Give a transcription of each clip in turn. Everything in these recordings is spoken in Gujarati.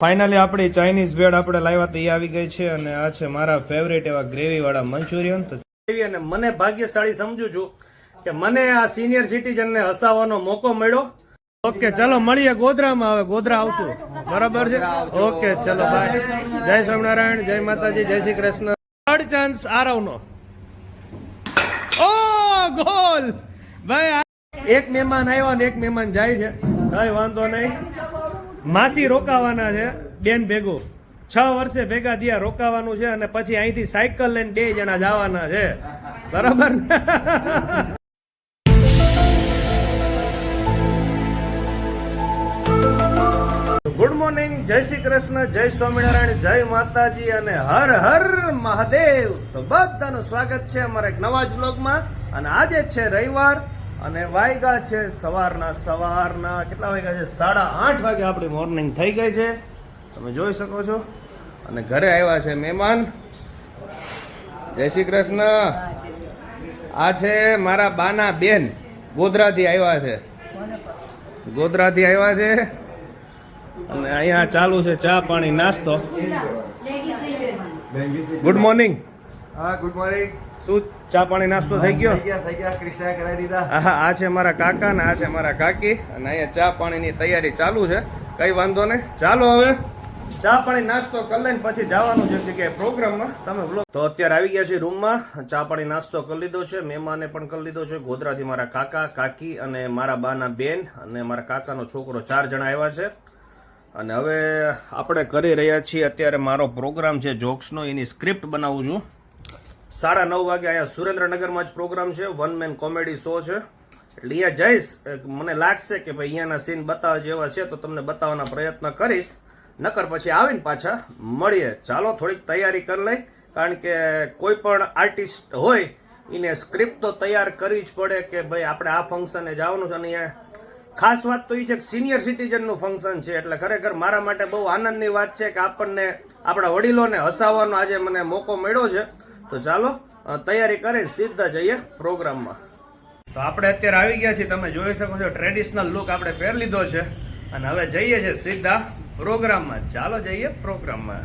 ફાઇનલી આપણી ચાઇનીઝ ભેળ આપણે લાવ્યા તો એ આવી ગઈ છે અને આ છે મારા ફેવરેટ એવા ગ્રેવી વાળા મંચુરિયન. તો અને મને ભાગ્યશાળી સમજુ છું કે મને આ સિનિયર સિટીઝન ને હસાવવાનો મોકો મળ્યો. ઓકે ચલો મળીએ ગોધરામાં. હવે ગોધરા આવશું. બરાબર છે? ઓકે ચલો બાય જય સ્વામિનારાયણ, જય માતાજી, જય શ્રી કૃષ્ણ. થર્ડ ચાન્સ આરવનો. ઓ, ગોલ! ભાઈ એક મહેમાન આવ્યો ને એક મહેમાન જાય છે. કઈ વાંધો નહીં. માસી રોકાવાના છે, બેન ભેગો. છ વર્ષે ભેગા થયા, રોકાવાનું છે અને પછી અહીંથી સાયકલ લઈને બે જણા જવાના છે. બરાબર? ગુડ મોર્નિંગ, જય શ્રી કૃષ્ણ, જય સ્વામિનારાયણ, જય માતાજી અને હર હર મહાદેવ. તો બધાનું સ્વાગત છે અમારા એક નવા જ બ્લોગમાં અને આજે છે રવિવાર અને વાયગા છે સવારના સવારના કેટલા વાગ્યા છે? સાડા આઠ વાગે આપણી મોર્નિંગ થઈ ગઈ છે. તમે જોઈ શકો છો. અને ઘરે આવ્યા છે મહેમાન. જય શ્રી કૃષ્ણ. આ છે મારા બાના બેન. ગોધરાથી આવ્યા છે. ગોધરાથી આવ્યા છે. અને અહીંયા ચાલુ છે ચા પાણી નાસ્તો. ગુડ મોર્નિંગ હા ગુડ મોર્નિંગ શું ચા પાણી નાસ્તો થઈ ગયો? થઈ ગયા ગયા. કરાવી દીધા. હા આ છે મારા કાકા ને આ છે મારા કાકી. અને અહીંયા ચા પાણીની તૈયારી ચાલુ છે. કઈ વાંધો નહીં. ચાલો હવે. ચા પાણી નાસ્તો કરી લઈને પછી જવાનું છે જગ્યાએ પ્રોગ્રામમાં. તમે vlog- તો અત્યારે આવી ગયા છે રૂમમાં. ચા પાણી નાસ્તો કરી લીધો છે. મહેમાને પણ કરી લીધો છે. ગોધરાથી મારા કાકા કાકી અને મારા બાના બેન અને મારા કાકાનો છોકરો ચાર જણા આવ્યા છે. અને હવે આપણે કરી રહ્યા છીએ અત્યારે મારો પ્રોગ્રામ છે જોક્સનો. એની સ્ક્રિપ્ટ બનાવું છું. સાડા નવ વાગે અહીંયા સુરેન્દ્રનગરમાં જ પ્રોગ્રામ છે. વન મેન કોમેડી શો છે. એટલે અહીંયા જઈશ. મને લાગશે કે ભાઈ અહીંયાના સીન બતાવવા જેવા છે તો તમને બતાવવાના પ્રયત્ન કરીશ. નકર પછી આવીને પાછા મળીએ. ચાલો, થોડીક તૈયારી કરી લઈ. કારણ કે કોઈ પણ આર્ટિસ્ટ હોય, એને સ્ક્રિપ્ટ તો તૈયાર કરવી જ પડે કે ભાઈ આપણે આ ફંક્શને જવાનું છે. અને અહીંયા ખાસ વાત તો એ છે કે સિનિયર સિટીઝનનું ફંક્શન છે. એટલે ખરેખર મારા માટે બહુ આનંદની વાત છે કે આપણને, આપણા વડીલોને હસાવવાનો આજે મને મોકો મળ્યો છે. તો ચાલો તૈયારી કરીને સીધા જઈએ પ્રોગ્રામમાં. તો આપણે અત્યારે આવી ગયા છીએ, તમે જોઈ શકો છો ટ્રેડિશનલ લુક આપણે પહેરી લીધો છે. અને હવે જઈએ છીએ સીધા પ્રોગ્રામમાં. ચાલો જઈએ પ્રોગ્રામમાં.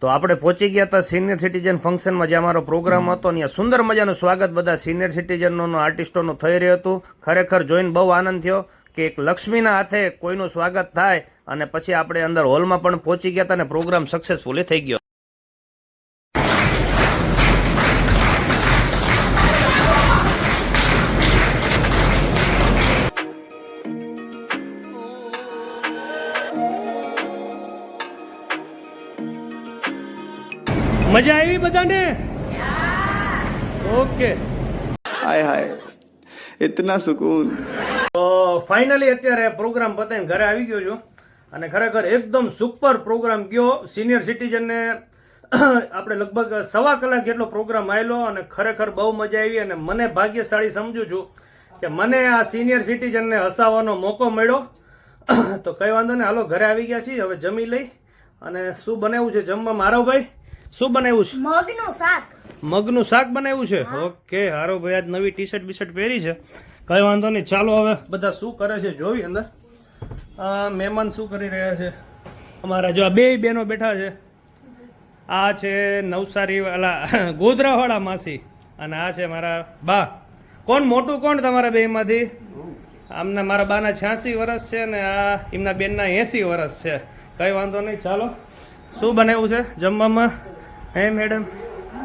તો આપણે પહોંચી ગયા હતા સિનિયર સિટીઝન ફંક્શનમાં જે અમારો પ્રોગ્રામ હતો અને સુંદર મજાનું સ્વાગત બધા સિનિયર સિટીઝનોનું આર્ટિસ્ટોનું થઈ રહ્યું હતું. ખરેખર જોઈને બહુ આનંદ થયો કે એક લક્ષ્મીના હાથે કોઈનું સ્વાગત થાય અને પછી આપણે અંદર હોલમાં પણ પહોંચી ગયા હતા અને પ્રોગ્રામ સક્સેસફુલી થઈ ગયો. મજા આવી બધાને? ઓકે. Hi hi. ઇતના સુકૂન. તો ફાઇનલી અત્યારે પ્રોગ્રામ પતાવીને ઘરે આવી ગયો છું. અને ખરેખર એકદમ સુપર પ્રોગ્રામ ગયો. સિનિયર સિટીઝનને આપણે લગભગ સવા કલાક જેટલો પ્રોગ્રામ આવેલો અને ખરેખર બહુ મજા આવી અને મને ભાગ્યશાળી સમજુ છું કે મને આ સિનિયર સિટીઝનને હસાવવાનો મોકો મળ્યો. તો કઈ વાંધો નહીં. હાલો ઘરે આવી ગયા છીએ. હવે જમી લઈ. અને શું બનાવ્યું છે જમવા? મારો ભાઈ શું બનાવ્યું છે? મગનું શાક. મગનું શાક બનાવ્યું છે? ઓકે હારો ભાઈ આજ નવી ટી શર્ટ બીશર્ટ પહેરી છે. કઈ વાંધો નહીં ચાલો હવે બધા શું કરે છે જોવી અંદર. મહેમાન શું કરી રહ્યા છે? અમારા જો આ બે બહેનો બેઠા છે. આ છે નવસારી વાળા ગોધરાવાળા માસી અને આ છે મારા બા. કોણ મોટું કોણ તમારા બેમાંથી? આમના મારા બાના છ્યાસી વર્ષ છે ને આ એમના બેનના એંસી વર્ષ છે. કઈ વાંધો નહીં ચાલો. શું બનાવ્યું છે? જમવામાં? હે મેડમ?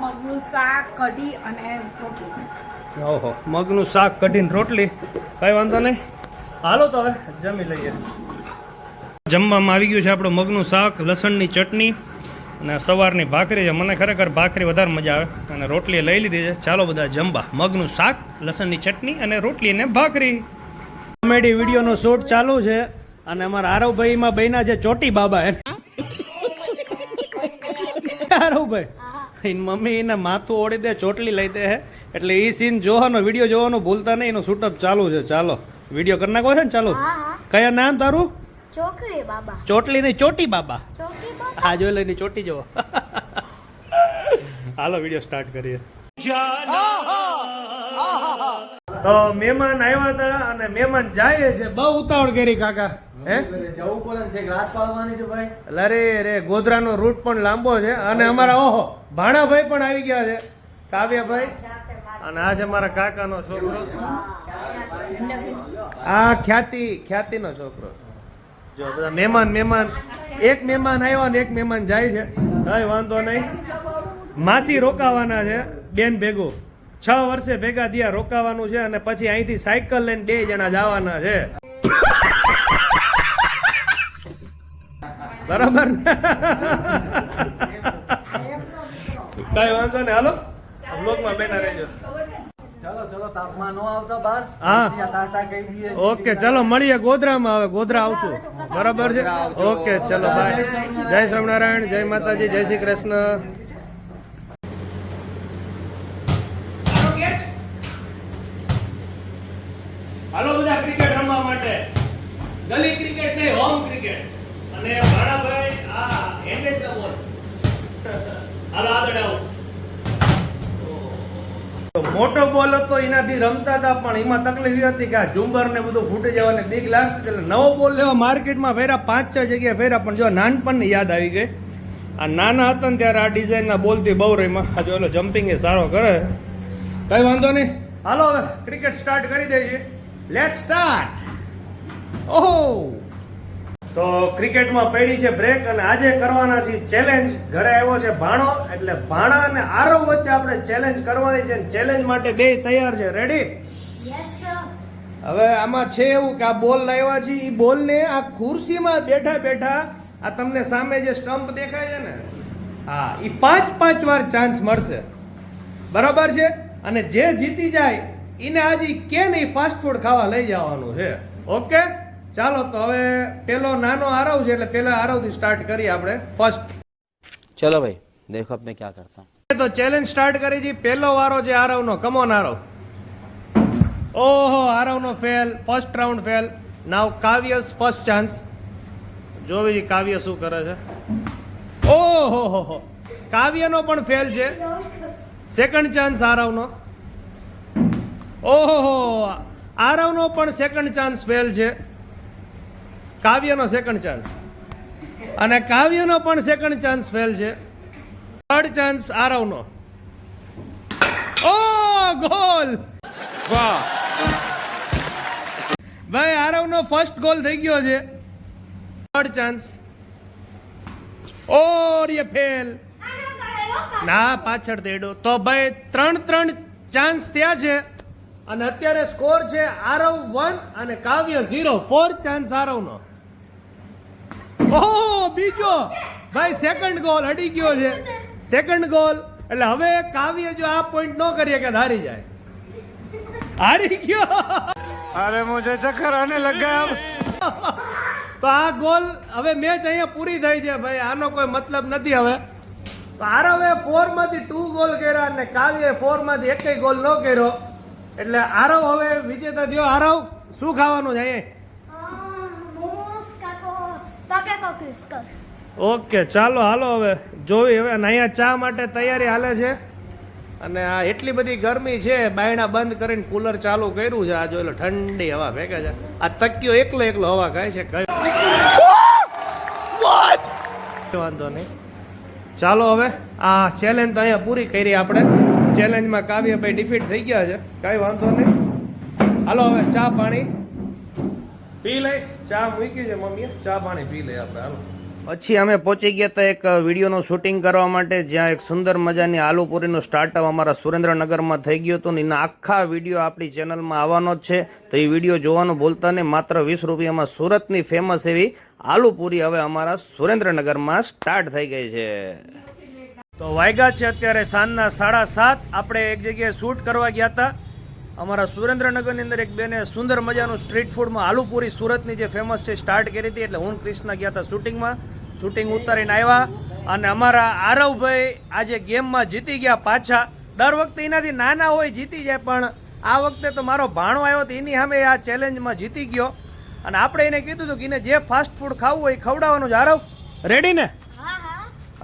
મગનું શાક કઢી અને રોટલી. ઓહો મગનું શાક કઢીને રોટલી? કઈ વાંધો નહીં. હાલો તો હવે જમી લઈએ. જમવામાં આવી ગયું છે આપણું મગનું શાક લસણની ચટણી અને સવારની ભાખરી છે. મને ખરેખર ભાખરી વધારે મજા આવે અને રોટલી લઈ લીધી છે. ચાલો બધા જમવા. મગનું શાક લસણની ચટણી અને રોટલી અને ભાખરી. કોમેડી વિડીયોનો શૂટ ચાલુ છે અને અમારા આરવભાઈમાં બહેના જે ચોટી બાબા. એને આરવભાઈ એની મમ્મી એને માથું ઓળી દે ચોટલી લઈ દે હે. એટલે એ સીન જોવાનો વીડિયો જોવાનું ભૂલતા નહીં એનો શૂટઅપ ચાલુ છે. ચાલો વીડિયો કરી નાખો છે ને ચાલો. હા હા. કયા નામ તારું? ચોકરી ચોટલી નહીં ચોટી બાબા. બાબા? હા જોઈ લઈને ચોટી જવો હાલો વીડિયો સ્ટાર્ટ કરીએ. તો મહેમાન આવ્યા હતા અને મહેમાન જાય છે. બહુ ઉતાવળ કરી કાકા. હે? જવું પડે ને છે રાત પાડવાની છે ભાઈ. એટલે રે રે ગોધરાનો રૂટ પણ લાંબો છે અને અમારા ઓહો ભાણાભાઈ પણ આવી ગયા છે. કાવ્યાભાઈ અને આ છે મારા કાકાનો છોકરો. આ ખ્યાતિ ખ્યાતિનો છોકરો. જો બધા મહેમાન મહેમાન. એક મહેમાન આવ્યા ને એક મહેમાન જાય છે. કઈ વાંધો નહીં. માસી રોકાવાના છે બેન ભેગું. છ વર્ષે ભેગા થયા રોકાવાનું છે અને પછી અહીંથી સાયકલ લઈને બે જણા જવાના છે. બરાબર? કઈ વાંધો નહીં. હાલો. બ્લોગમાં બેઠા રહેજો. નો ઓકે ચલો મળીએ ગોધરામાં હવે. ગોધરા આવશું. બરાબર છે? ઓકે ચલો બાય જય સ્વામિનારાયણ જય માતાજી જય શ્રી કૃષ્ણ. હાલો બધા ક્રિકેટ રમવા માટે. ગલી ક્રિકેટ નહીં હોમ ક્રિકેટ. અને ભાણાભાઈ આ હેન્ડેડ ધ બોલ. હાલો, આગળ આવો. મોટો બોલ હતો, એનાથી રમતા હતા, પણ એમાં તકલીફ એ હતી કે આ ઝુંબર ને બધું ફૂટી જવાની બીક લાગતી એટલે નવો બોલ લેવા માર્કેટમાં ફેરા પાંચ, છ જગ્યાએ ફેરા પણ જો નાનપણની યાદ આવી ગઈ. આ નાના હતા ને ત્યારે આ ડિઝાઇનના બોલથી બહુ રહીમાં હજુ એલો જમ્પિંગ એ સારો કરે. કઈ વાંધો નહીં. હાલો ક્રિકેટ સ્ટાર્ટ કરી દઈએ. લેટ સ્ટાર્ટ ઓહો! તો ક્રિકેટમાં પડી છે બ્રેક અને આજે કરવાના છે ચેલેન્જ ઘરે આવ્યો છે ભાણો એટલે ભાણા અને આરવ વચ્ચે આપણે ચેલેન્જ કરવાની છે ચેલેન્જ માટે બે તૈયાર છે. રેડી હવે આમાં છે એવું કે આ બોલ લાવ્યા છે એ બોલને આ ખુરશીમાં બેઠા બેઠા આ તમને સામે જે સ્ટમ્પ દેખાય છે ને હા એ પાંચ પાંચ વાર ચાન્સ મળશે. બરાબર છે? અને જે જીતી જાય એને આજે કે નહીં ફાસ્ટ ફૂડ ખાવા લઈ જવાનું છે. ઓકે ચાલો તો હવે પેલો નાનો આરવ છે એટલે પેલા આરવથી સ્ટાર્ટ કરીએ આપણે. ફર્સ્ટ ચલો ભાઈ દેખો મેં ક્યાં કરતા. તો ચેલેન્જ સ્ટાર્ટ કરી જી પેલો વારો છે આરવનો. Come on Aarav. ઓહો આરવનો fail first round fail now Kavya's first chance જોવી કાવ્ય શું કરે છે? ઓહો હો હો કાવ્યનો પણ ફેલ છે. સેકન્ડ ચાન્સ આરવનો. ઓહો આરવનો પણ સેકન્ડ ચાન્સ ફેલ છે. કાવ્યનો સેકન્ડ ચાન્સ અને કાવ્યનો પણ સેકન્ડ ચાન્સ ફેલ છે. થર્ડ ચાન્સ આરવનો. ઓ, ગોલ! વાહ. ભાઈ, આરવનો ફર્સ્ટ ગોલ થઈ ગયો છે. થર્ડ ચાન્સ ઓર યે ફેલ ના, પાછળ દેડો તો ભાઈ, ત્રણ ત્રણ ચાન્સ ત્યાં છે. અને અત્યારે સ્કોર છે આરવ વન અને કાવ્ય ઝીરો ફોર ચાન્સ આરવનો. ઓહો બીજો. ભાઈ સેકન્ડ ગોલ અડી ગયો છે. સેકન્ડ ગોલ એટલે હવે કાવ્ય જો આ પોઈન્ટ ન કરીએ કે હારી જાય. હારી ગયો. અરે મુજે ચક્કર આને લગ તો આ ગોલ હવે મેચ અહીંયા પૂરી થઈ છે ભાઈ. આનો કોઈ મતલબ નથી હવે. તો આરવે ફોરમાંથી ટુ ગોલ કર્યા અને કાવ્યે ફોરમાંથી એકેય ગોલ ન કર્યો. એટલે આરવ હવે વિજેતા થયો. આરવ શું ખાવાનું છે અહીંયા? ઓકે ચાલો હાલો હવે. જોવી હવે અહીંયા ચા માટે તૈયારી હાલે છે. અને આ એટલી બધી ગરમી છે બાયણા બંધ કરીને કુલર ચાલુ કર્યું છે. આ જો એટલે ઠંડી હવા ફેંકે છે. આ તકિયો એકલો એકલો હવા ખાય છે. કઈ વાંધો નહીં. ચાલો હવે આ ચેલેન્જ તો અહીંયા પૂરી કરી આપણે. ચેલેન્જમાં કાવ્યભાઈ ડિફીટ થઈ ગયા છે. કાંઈ વાંધો નહીં. હાલો હવે ચા પાણી. પી લઈ ચા મૂકી છે મમ્મીએ. ચા પાણી પી લઈ આપણે હાલો. પછી અમે પહોંચી ગયા હતા એક વિડીયોનું શૂટિંગ કરવા માટે જ્યાં એક સુંદર મજાની આલુપુરીનું સ્ટાર્ટઅપ અમારા સુરેન્દ્રનગરમાં થઈ ગયું હતું ને એના આખા વીડિયો આપણી ચેનલમાં આવવાનો જ છે. તો એ વીડિયો જોવાનું ભૂલતા નહીં. માત્ર વીસ રૂપિયામાં સુરતની ફેમસ એવી આલુપુરી હવે અમારા સુરેન્દ્રનગરમાં સ્ટાર્ટ થઈ ગઈ છે. તો વાયગા છે અત્યારે સાંજના સાડા સાત. આપણે એક જગ્યાએ શૂટ કરવા ગયા હતા. અમારા સુરેન્દ્રનગરની અંદર એક બેને સુંદર મજાનું સ્ટ્રીટ ફૂડમાં આલુપુરી સુરતની જે ફેમસ છે સ્ટાર્ટ કરી હતી. એટલે હું કૃષ્ણ ગયા હતા શૂટિંગમાં શૂટિંગ ઉતારીને આવ્યા અને અમારા આરવભાઈ આજે ગેમમાં જીતી ગયા પાછા. દર વખતે એનાથી નાના હોય જીતી જાય પણ આ વખતે તો મારો ભાણો આવ્યો હતો એની સામે આ ચેલેન્જમાં જીતી ગયો. અને આપણે એને કીધું હતું કે એને જે ફાસ્ટ ફૂડ ખાવું હોય એ ખવડાવવાનું છે. આરવ રેડી ને?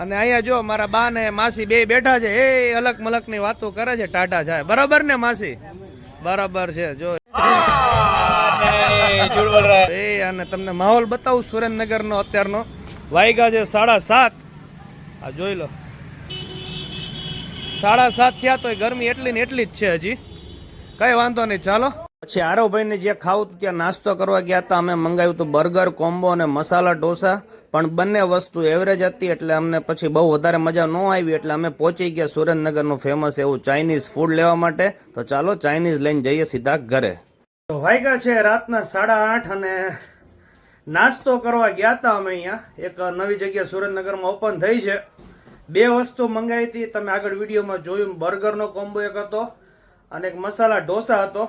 અને અહીંયા જો મારા બા ને માસી બે બેઠા છે. એ અલગ મલકની વાતો કરે છે. ટાટા જાય. બરાબર ને માસી? બરાબર છે જો. એ અને તમને માહોલ બતાવું સુરેન્દ્રનગરનો અત્યારનો. વાયગા છે સાડા સાત. આ જોઈ લો. સાડા સાત થયા તોય ગરમી એટલી ને એટલી જ છે હજી. કઈ વાંધો નહીં ચાલો. પછી આરવભાઈને જે ખાવું ત્યાં નાસ્તો કરવા ગયા હતા. અમે મંગાવ્યું હતું બર્ગર, કોમ્બો અને મસાલા ઢોસા. પણ બંને વસ્તુ એવરેજ હતી એટલે અમને પછી બહુ વધારે મજા ન આવી એટલે અમે પહોંચી ગયા સુરેન્દ્રનગરનું ફેમસ એવું ચાઇનીઝ ફૂડ લેવા માટે. તો ચાલો ચાઇનીઝ લઈને જઈએ સીધા ઘરે. તો વાગ્યા છે રાતના સાડા આઠ અને નાસ્તો કરવા ગયા હતા અમે અહીંયા. એક નવી જગ્યા સુરેન્દ્રનગરમાં ઓપન થઈ છે. બે વસ્તુ મંગાવી હતી. તમે આગળ વિડીયોમાં જોયું, બર્ગરનો કોમ્બો એક હતો અને એક મસાલા ઢોસા હતો.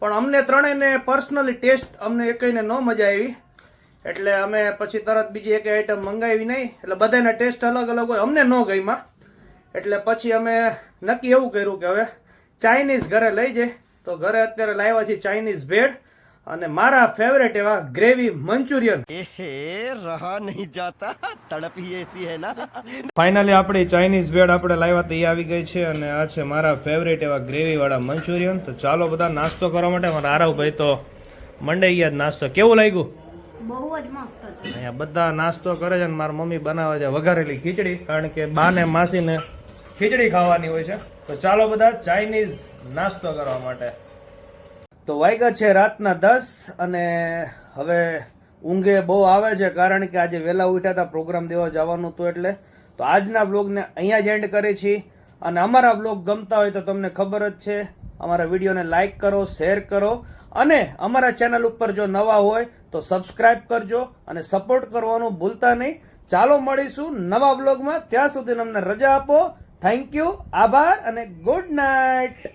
પણ અમને ત્રણેયને પર્સનલી ટેસ્ટ અમને એકઈને ન મજા આવી. એટલે અમે પછી તરત બીજી એક આઈટમ મંગાવી નહીં. એટલે બધાના ટેસ્ટ અલગ અલગ હોય. અમને ન ગઈમાં એટલે પછી અમે નક્કી એવું કર્યું કે હવે ચાઇનીઝ ઘરે લઈ જાય તો ઘરે અત્યારે લાવ્યા છીએ ચાઇનીઝ ભેળ અને મારા ફેવરેટ એવા ગ્રેવી મંચુરિયન. એહે રહા નહીં જાતા. તડપી એસી હે ના. ફાઇનલી આપણી ચાઇનીઝ બેડ આપણે લાવ્યા તો એ આવી ગઈ છે અને આ છે મારા ફેવરેટ એવા ગ્રેવી વાળા મંચુરિયન. તો ચાલો બધા નાસ્તો કરવા માટે મારા આરવભાઈ તો મંડાઈ ગયા નાસ્તો. કેવું લાગ્યું? બહુ જ મસ્ત છે. અહીંયા બધા નાસ્તો કરે છે અને મારા મમ્મી બનાવે છે વઘારેલી ખીચડી કારણ કે બાને માસીને ખીચડી ખાવાની હોય છે. તો ચાલો બધા ચાઇનીઝ નાસ્તો કરવા માટે. તો વાગ્યા છે રાતના દસ અને હવે ઊંઘે બહુ આવે છે કારણ કે આજે વહેલા ઉઠ્યા હતા, પ્રોગ્રામ દેવા જવાનું હતું એટલે. તો આજના બ્લોગને અહીંયા જ એન્ડ કરી છીએ અને અમારા બ્લોગ ગમતા હોય તો તમને ખબર જ છે. અમારા વિડીયોને લાઇક કરો શેર કરો. અને અમારા ચેનલ ઉપર જો નવા હોય તો સબસ્ક્રાઇબ કરજો અને સપોર્ટ કરવાનું ભૂલતા નહીં. ચાલો મળીશું નવા બ્લોગમાં ત્યાં સુધી અમને રજા આપો. થેન્ક યુ આભાર અને ગુડ નાઇટ